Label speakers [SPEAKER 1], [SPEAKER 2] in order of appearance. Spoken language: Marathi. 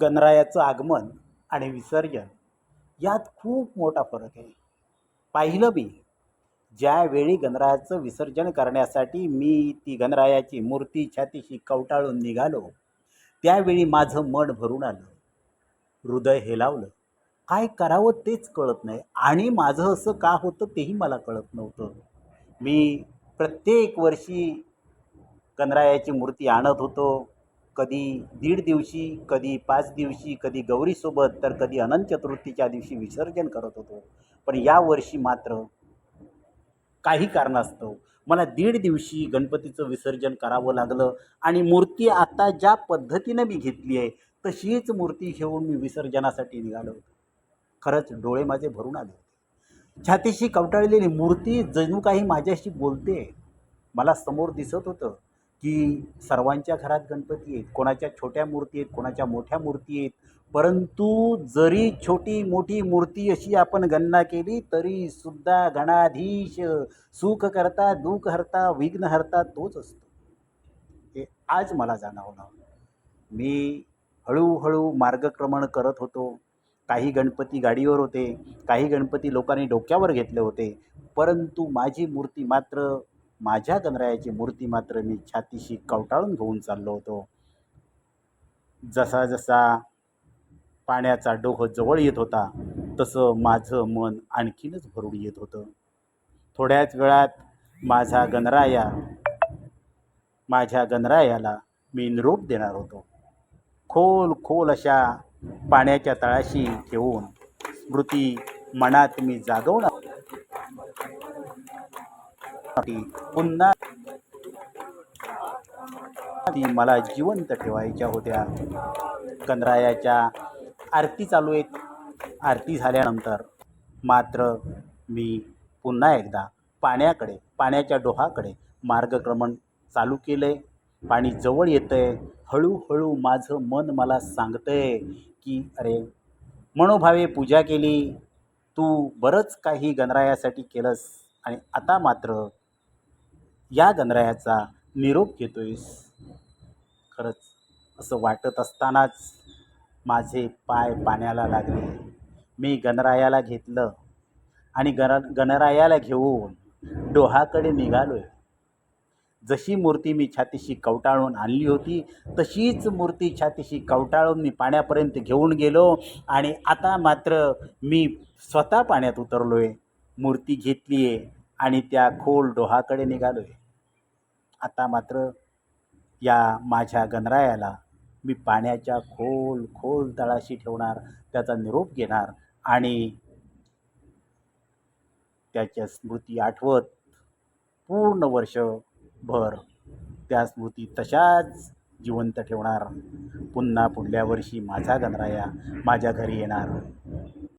[SPEAKER 1] गणरायाचं आगमन आणि विसर्जन यात खूप मोठा फरक आहे. पाहिलं मी ज्यावेळी गणरायाचं विसर्जन करण्यासाठी मी ती गणरायाची मूर्ती छातीशी कवटाळून निघालो त्यावेळी माझं मन भरून आलं. हृदय हेलावलं. काय करावं तेच कळत नाही आणि माझं असं का होतं तेही मला कळत नव्हतं. मी प्रत्येक वर्षी गणरायाची मूर्ती आणत होतो. कधी दीड दिवशी कधी पाच दिवशी कधी गौरीसोबत तर कधी अनंत चतुर्थीच्या दिवशी विसर्जन करत होतो. पण यावर्षी मात्र काही कारणास्तव मला दीड दिवशी गणपतीचं विसर्जन करावं लागलं आणि मूर्ती आता ज्या पद्धतीनं मी घेतली आहे तशीच मूर्ती घेऊन मी विसर्जनासाठी निघालो होतो. खरंच डोळे माझे भरून आले होते. छातीशी कवटाळलेली मूर्ती जणू काही माझ्याशी बोलते. मला समोर दिसत होतं. की सर्वांच्या घरात गणपती आहेत कोणाच्या छोट्या मूर्ती आहेत कोणाच्या मोठ्या मूर्ती आहेत परंतु जरी छोटी मोठी मूर्ती अशी आपण गणना केली तरी सुद्धा गणाधीश सुख करता दुःख हरता विघ्न हरता तोच असतो. हे आज मला जाणवलं. मी हळूहळू मार्गक्रमण करत होतो. काही गणपती गाडीवर होते काही गणपती लोकांनी डोक्यावर घेतले होते परंतु माझी मूर्ती मात्र माझ्या गणरायाची मूर्ती मात्र मी छातीशी कवटाळून घेऊन चाललो होतो. जसा जसा पाण्याचा डोह जवळ येत होता तसं माझं मन आणखीनच भरून येत होतं. थोड्याच वेळात माझा गणराया माझ्या गणरायाला मी निरोप देणार होतो. खोल खोल अशा पाण्याच्या तळाशी ठेवून स्मृती मनात मी जागवणार पुन्हा ती मला जिवंत ठेवायच्या होत्या. कंदरायाच्या आरती चालू आहेत. आरती झाल्यानंतर मात्र मी पुन्हा एकदा पाण्याकडे पाण्याच्या डोहाकडे मार्गक्रमण चालू केले पाणी जवळ येतं आहे हळूहळू माझं मन मला सांगतं आहे की अरे मनोभावे पूजा केली. तू बरंच काही गणरायासाठी केलंस आणि आता मात्र या गणरायाचा निरोप घेतोयस? खरंच असं वाटत असतानाच माझे पाय पाण्याला लागले. मी गणरायाला घेतलं आणि गण गणरायाला घेऊन डोहाकडे निघालो आहे जशी मूर्ती मी छातीशी कवटाळून आणली होती तशीच मूर्ती छातीशी कवटाळून मी पाण्यापर्यंत घेऊन गेलो आणि आता मात्र मी स्वतः पाण्यात उतरलो आहे मूर्ती घेतली आहे आणि त्या खोल डोहाकडे निघालो आहे आता मात्र या माझ्या गणरायाला मी पाण्याच्या खोल खोल तळाशी ठेवणार त्याचा निरोप घेणार आणि त्याच्या स्मृती आठवत पूर्ण वर्षभर त्या स्मृती तशाच जिवंत ठेवणार. पुन्हा पुढल्या वर्षी माझा गणराया माझ्या घरी येणार.